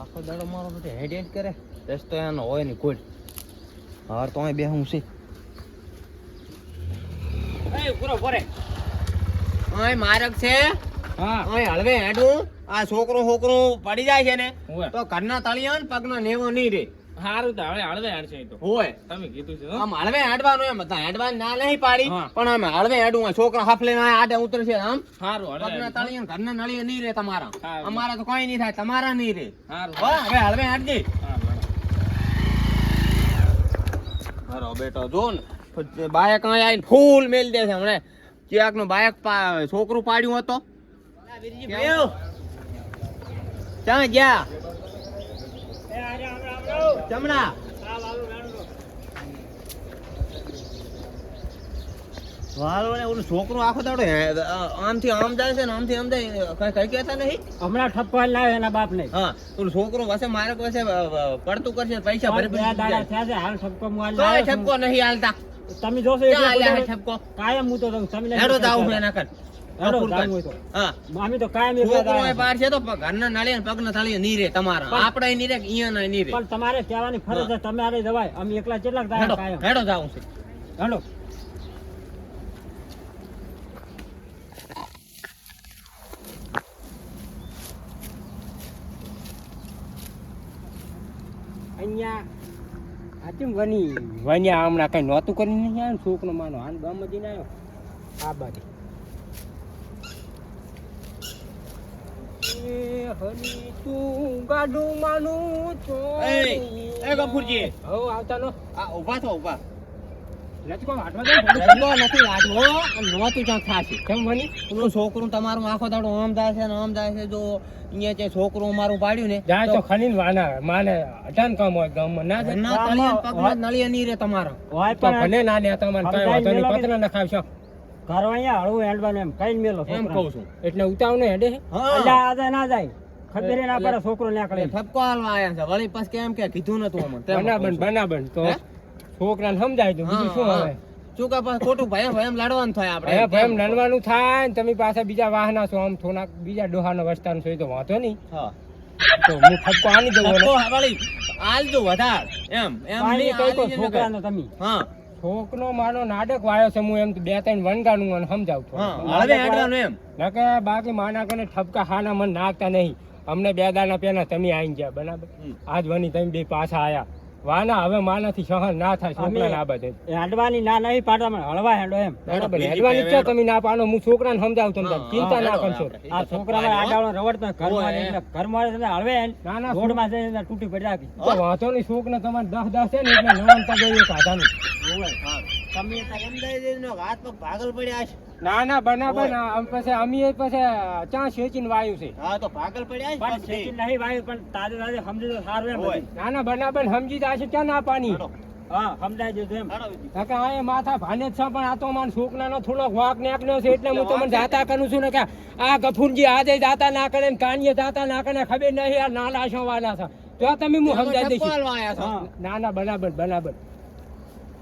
આખો દાડો મારો બધે હેડ હેડ કરે. રસ્તો એનો હોય ને કોઈ હાર તો અહીં બે હું છે મારક છે? હળવે હેડું. આ છોકરો છોકરો પડી જાય છે ને તો ઘરના તળિયા ને પગનો નેવો નહીં રે. હારું તો હવે હળવે હાડશે તો. હોય. તમે કીધું છે આમ હળવે હેડવાનું એમ બધા હેડવાનું ના નહીં પાડી પણ આમ હળવે હેડું છોકરા હાફ ના આડે ઉતરશે આમ. હારું હળવે ઘરના નળિયા નહીં રે તમારા. અમારા તો કઈ નહીં થાય તમારા નહીં રે હારું. હવે હળવે હેડજે. હારું, હારું. બેટો જો ને. બાયક અહીં આવીને ફૂલ મેલ દે છે હમણે. ક્યાંકનું બાયક છોકરું પાડ્યું હતો? ક્યાં ગયા? ચમડા વાલો ને ઓલું છોકરું આખો દાડો આમથી આમ જાય છે ને આમથી આમ જાય કઈ કઈ કહેતા નહીં? હમણાં ઠપકો લાવે એના બાપ ને હા ઓલું છોકરું વસે મારે વસે પડતું કરશે પૈસા ભરી ભરી જાય. થયા છે હાલ ઠપકો મોબાઈલ તોય ઠપકો નહીં હાલતા. તમે જોશો ઠપકો? કાયમ હું તો તમે હેડો જાવું એના કર કર. તો. કાયમ પાર છે. તો ઘરના પગના થાળીએ નહીં રે તમારા. આપણે નહીં રે અહીંયા નહીં રે પણ તમારે કહેવાની ફરજ છે તમે જવાય. અમે એકલા કેટલાક દાડા કાયમ. હેડો જાવું છે. હેડો. અહીંયા આચમ વની. વન્યા હમણાં કઈ નહોતું કરીને નહીં આવ્યો ને? છોકરો માનો હાલ ગામમાં જ આવ્યો? આ બાજુ. હરી તું ગાડું માનું છો એ, ગફુરજી. હો આવતા નો આ ઊભા થો ઊભા. ને. છોકરું તમારું આખો દાડો આમ જાય છે ને આમ જાય છે. જો અહીંયા જે છોકરું મારું પાડ્યું ને જાય તો ખનીન વાના માને અટાન કામ હોય ગામમાં ના ને પગના નહીં રે તમારા. ભલે ના લે તમને કઈ વાંધો નહીં. પત્ર નખાવશો. ઘર અહીંયા હળવું હેડવાનું એમ કઈ મેલો એમ કહું છું. એટલે ઉતાવ ને હેડે આજે ના જાય. ખબર ના પડે છોકરો નીકળે. ઠપકો હાલવા આયા છે. વળી પછી કેમ કે કીધું નતું અમને. બનાબન બનાબન તો? છોકરાને સમજાય તું બીજું શું હવે? ચૂકા પાસે ખોટું ભયમ ભયમ લડવાનું થાય આપણે. ભયા ભયમ લડવાનું થાય ને તમે પાછા બીજા વાહના છો. આમ થોડાક બીજા ડોહાનો વસ્તાન છો એ તો વાંધો નહીં. હા. તો હું ઠપકો આની દઉં વળી આલજો વધાર. એમ એમ નહીં છોકરાનો તમે. હા. છોકરો મારો નાટક વાયો છે હું એમ તો બે ત્રણ વનગાનું મને સમજાવું એમ. નકે બાકી માના કને ઠપકા ખાના મન નાખતા નહીં. અમને બે દાના પેલા તમે આઈ ગયા બરાબર? આજ વની તમે બે પાછા આયા. વાના હવે માનાથી સહન ના થાય છોકરાને આ બધે. હેડવાની ના નહીં પાડતા મને હળવા હેડો એમ. બરાબર હેડવાની છે તમે ના પાડો હું છોકરાને સમજાવું તમને ચિંતા ના કરશો. આ છોકરા મારા. ઘરમાં રવડતો ઘર એટલે ઘર એટલે હળવે ના ના રોડમાં જઈને તૂટી પડી રાખી તો વાંધો નહીં છોકરા તમારે દસ દસ છે ને એટલે નવનતા જોઈએ કાઢાનું તમે સમજાઈ હાથ પગ ભાગલ પડ્યા છે. ના ના બરાબર પછી અમે પછી ચા શેચીને વાયું છે. હા તો ભાગલ પડ્યા પણ પગ નહીં વાયું પણ તાજે તાજે સમજી તો સારું એમ ના ના બરાબર સમજી જાય ક્યાં ના પાણી. હા સમજાય જશે એમ. કાકા આ માથા ભાને જ છે પણ આ તો મારા છોકરાનો થોડોક વાંક નીકળ્યો છે એટલે હું તમને જાતા કરું છું ને કે આ ગફુરજી આજે જાતા ના કરે ને કાનીએ જાતા ના કરે ખબર નહીં આ નાલા છો વાલા છે. તો તમે હું સમજાઈ દઈશ. ના ના બરાબર બરાબર.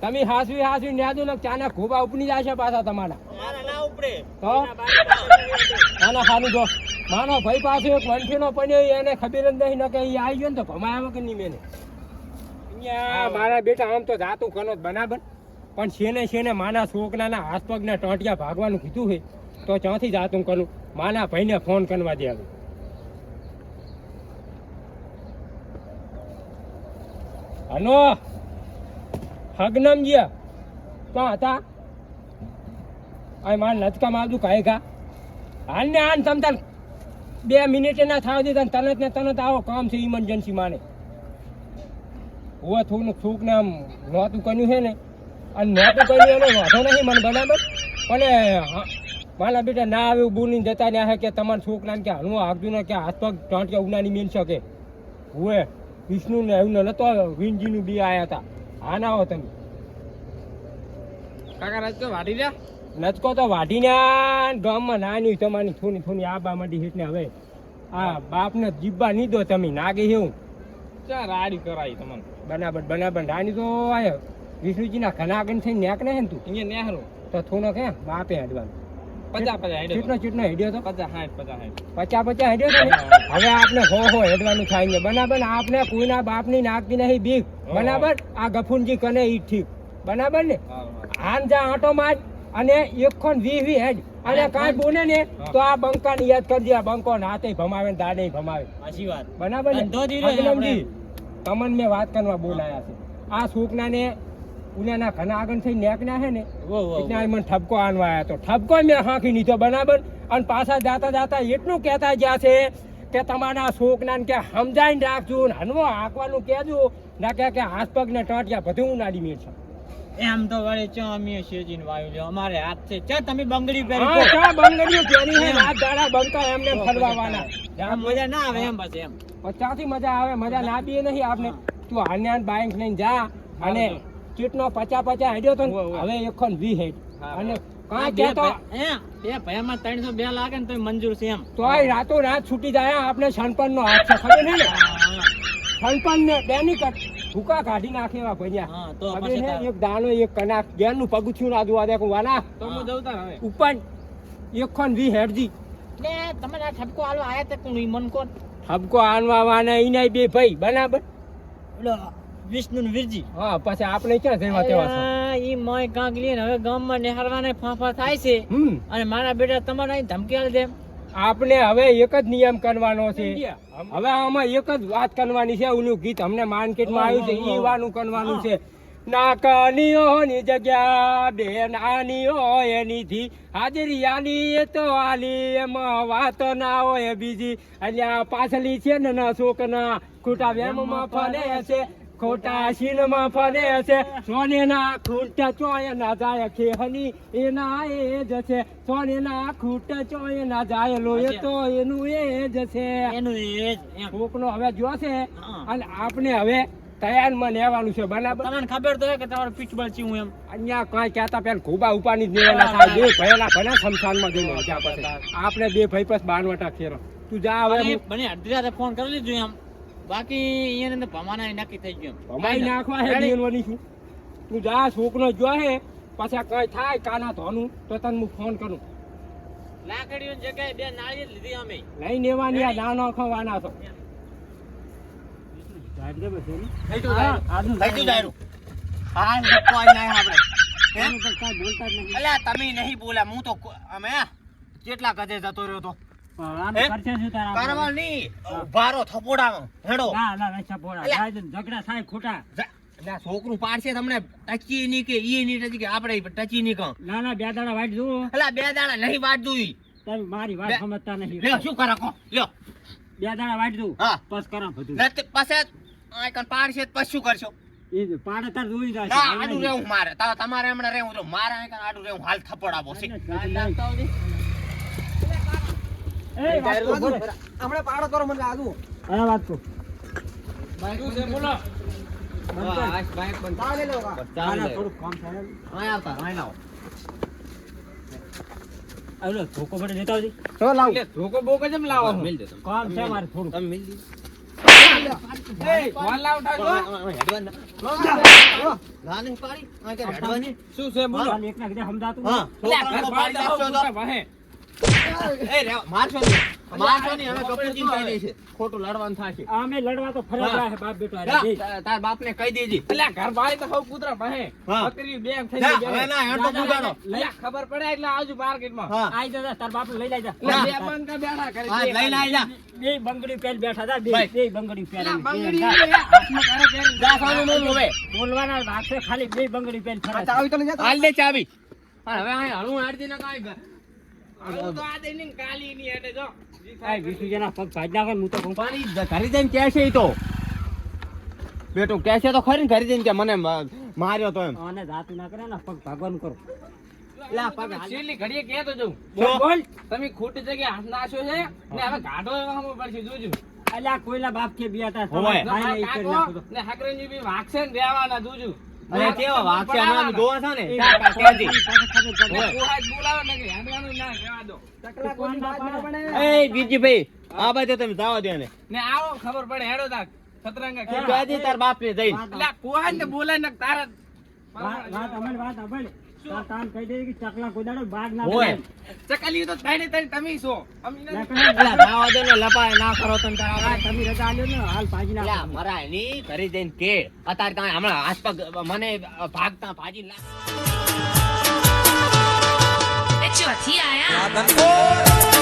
તમે હાસવી હાસવી ન્યાદુ ને ચાના ખોબા ઉપની જશે પાછા તમારા. તો? નાના સારું જો. માનો ભાઈ પાસે એક વંઠીનો પડ્યો એને ખબર જ નહીં ને કે ઈ આવી ગયો ને તો ભમાયા વગર નહીં મેને મારા બેટા આમ તો જાતું કનો જ બરાબર. પણ છેને છેને માના છોકરાના હાથ પગના ટોટિયા ભાગવાનું કીધું છે તો ત્યાંથી જાતું કરું. માના ભાઈને ફોન કરવા દે હવે. હલો? હગનમજી ક્યાં હતા? આ માર નચકા માવજું કહે કા હાલ ને હાલ તમ તાર બે મિનિટે ના થાવ દીધા તનત ને તનત આવો, કામ છે ઇમરજન્સી માને. હું થોડું છોક ને આમ નહોતું કર્યું છે ને. અને નહોતું કર્યું એનો વાંધો નહીં, મને બરાબર. પણ મારા બેટા ના આવ્યું બોલીને જતા રહ્યા છે કે તમારા છોકરાને કે હું આગતું ને કે હાથ પગ ટાંટિયા ઉનાની મેળ શકે. હુએ વિષ્ણુ ને એવું નતો વિનજી નું બી આવ્યા હતા. હા ના હો તમે કાકા રાજકો વાઢી જા નચકો તો વાઢીને આ ગામમાં નાની તમારી થોની થોની આબા માંડી હેઠને હવે. આ બાપને જીબ્બા નહીં દો તમે નાગે એવું ચા રાડી કરાય તમને. બનાબર બનાબર નાની તો આયો. વિષ્ણુજીના ઘના આગળ થઈને નેક ને તું. અહીંયા નેહરો તો થોડો કે બાપે હડવાનું. પચાસ પચાસ હેડ્યો ચીટનો ચીટનો હેડ્યો તો. પચાસ સાઠ પચાસ સાઠ. પચા પચા હેડ્યો તો. હવે આપણે હો હો હેડવાનું થાય છે બરાબર? આપણે કોઈના બાપની નાખતી નહીં બીક. બરાબર? આ ગફુનજી કને ઈ ઠીક. બરાબર ને? આમ જા આંટો માર અને એક વી વી હેડ. અને કાંઈ બોલે ને તો આ બંકાને યાદ કરજે આ બંકો નાતે ભમાવે ને દાડે ભમાવે. સાચી વાત. બરાબર ને? તમને મેં વાત કરવા બોલાયા છે. આ ને ઉનાના ઘણા આગળ થઈ નેકના હે ને આ મને ઠપકો આનવા આવ્યા તો. ઠપકો મેં હાંકી લીધો બરાબર. અને પાછા જાતા જાતા એટલું કહેતા ગયા છે કે તમારા શોકના કે સમજાઈને રાખજો ને હનવો હાંકવાનું કહેજો. ના કે કે હાથ પગ ને ટાંટિયા બધું ઉનાડી મેળ છું. એમ તો વળી ચો અમે શેજીન વાયુ લ્યો અમારે હાથ છે. ચા તમે બંગડી પહેરી હા, કો. ચા બંગડીઓ પહેરી હે રાત દાડા બંકા એમને ફરવાવાના. મજા ના આવે એમ બસ એમ. પચાસથી મજા આવે મજા ના બી નહીં આપને. તું હાન્યાન બાઈક લઈને જા. અને ચીટનો પચા પચા હેડ્યો તો ને. હવે એકોન વી હેડ. હા, અને આ કાંઈ બે કહેતો બે ભયામાં ત્રણસો બે લાગે ને તો મંજૂર છે એમ. તોય રાતો રાત છૂટી જાય આપણે છણપણ નો હાથ છે ખબર ને? છણપણ ને બેની કટ ભૂકા કાઢી નાખે એવા? તાર- એક દાણો એક કનાક ગેરનું પગથિયું ના જોવા દે વાના તો હું જઉં તાર હવે. ઉપર એકોન વી હેડજી. લે તમે આ ઠપકો આલો આયા તે કોણ ઈ મન કોણ? ઠપકો આનવા વાના ઈને બે ભાઈ બરાબર? ઓલો વિષ્ણુ ને વીરજી. હા પછી આપણે ક્યાં જવા તેવા છે? ઈ મોય કાંક લઈને હવે ગામમાં નિહાળવાને ફાંફા થાય છે. અને મારા બેટા તમારે અહીં ધમકી આલી દે. આપણે હવે એક જ નિયમ કરવાનો છે. હવે આમાં એક જ વાત કરવાની છે ઓલું ગીત અમને માર્કેટમાં આવ્યું છે ઈ વાનું કરવાનું છે. નાકનીઓ ની જગ્યા બે નાનીઓ એનીથી હાજરી આલી તો આલી એમાં વાત ના હોય બીજી. અહીંયા પાછલી છે ને ના છોકના વેમ વેમમાં ફરે છે. ખોટા શીલમાં ફરે છે. સોનેના ખૂંટા ચોય ના જાય ખેહની એના એ જ છે. સોનેના ખૂંટા ચોય ના જાય. લોય તો એનું એ જ છે. એનું એ જ. કોકનો હવે હા. અને આપણે હવે તૈયારમાં લેવાનું છે બરાબર? તમને ખબર તો હે કે તમારું પીઠબળ ચીવું એમ. અહીંયા કઈ કહેતા પેલા ખોબા ઉપાની જ લેવાના થાય. બે ભયેલા ભલે શમશાનમાં જઈને પછી. આપણે બે ભાઈ પછી બાનવટા ખેરો તું જા હવે મને અડધી રાતે ફોન કરી લીધું એમ. બાકી અહીંયા અંદર ભમાના નક્કી થઈ ગયું. ભમાઈ નાખવા હે? બેનવાની છું તું જા છોકરો જો હે પાછા કઈ થાય કાના ધોનું તો તને હું ફોન કરું. લાકડીઓની જગ્યાએ બે નાળી લીધી અમે. લઈ લેવાની આ નાનો ખવાના છો. તો તમે નહીં બોલ્યા હું તો અમે કેટલા ગજે જતો રહ્યો તો. હે? કારવાર નહીં ઊભા રહો થપોડામાં હેડો. અલ્યા. જા- અલ્યા, છોકરું પાડશે તમને ટચી ની કે ઈ ની ટચી કે આપણે ટચી ની કહો. અલ્યા બે દાડા નહીં વાટ જોઈ. મારી વાત સમજતા નહીં લ્યો શું કરો કો લ્યો. બે દાડા વાટ દઉં હા. પસ કરા બધું. નથી પાસે આ કણ પાડશે પછી શું કરશો? એ પાડે તાર જોઈ જાય આડું રહેવું મારે. તમારે હમણાં રહેવું મારે આડું રહેવું હાલ થપ્પડ આપો છે. હમણાં પાડો કરો મને આજુ હા વાત તો. શું છે? બોલો. થોડું કામ થાય. ધોકો પડે જતા આવજે. ધોકો બોકો જેમ લાવો કામ છે મારે થોડું તમે મિલ દીધું. એ, ફોન લાવ ઠાકો. નાની પાડી, આ કે હેડવાની? શું છે બોલો. એકના કીધે સમજાતું ખોટું લડવાનું થશે. અમે લડવા તો ફરજ બાપ બેટો હારે. જા, બે. તાર- તાર બાપને કહી દેજે. અલ્યા, ઘર બાળી તો હવ કૂતરા વાહે. બકરી બે થઈ ગઈ હવે બે. ના, હેડ તો બુજાડો. અલ્યા, ખબર પડે એટલે આવજો માર્કેટમાં હા. આઈ જા જા, તાર બાપ લઈ લઈ જા બે બંકા બેઠા કરે હા, લઈને જા. બે બંગડી પહેરી બેઠા હતા બે બે બંગડી પહેરી બંગડી જા. લે. હાથમાં તારે પહેરીને જા, સાનું મોનું હવે. બોલવાના વાત છે ખાલી બે બંગડી પહેરી ફરે છે. હાલ દે ચાવી. હા, હવે હાડતી ને કાંઈ ગ- આ વીસુ જેના પગ ભાજ નાખે ને હું તો કહું. પણ ઈ ઘરે જઈને કહેશે ઈ તો? બેટો કહેશે તો ખરી ને ઘરે જઈને કે મને માર્યો તો એમ. આને જાતું ના કરે ને પગ ભાગવાનું કરો. લા, પગ હાલ. છેલ્લી ઘડીએ કહેતો જઉં. શું? બોલ તમે ખોટી જગ્યાએ હાથ નાખ્યો છે ને હવે ગાઢો એવા પડશે જોજો. અલ્યા બાપ કે બિયા તા. ને હાકરેજી બી વાગશે ને રહેવાના જોજો. અરે કેવા વાઘ છે હમણાં જોવા છો ને? એ બીજી ભાઈ આ બાજુ તમે જાવ દે ને. ને આવો ખબર પડે હેડો તાર. સતરંગા કે તાર બાપ ને જઈ વાત- એટલે કોહાજ ને બોલાય ને તારા વાત વાત અમલ વાત અમલ. કામ કહી દે કે ચકલા કોદાડો બાગ ના હોય. ચકલી તો તમે છો અમે નથી. દે ને લપાય ના કરો તને તારા તમે રજા આલ્યો ને હાલ ભાજી અલા, મરાય નહીં, ઘરે જઈને કે અતાર તમે હમણાં હાથ પગ મને ભાગતા ભાજી ના ચોથી આયા.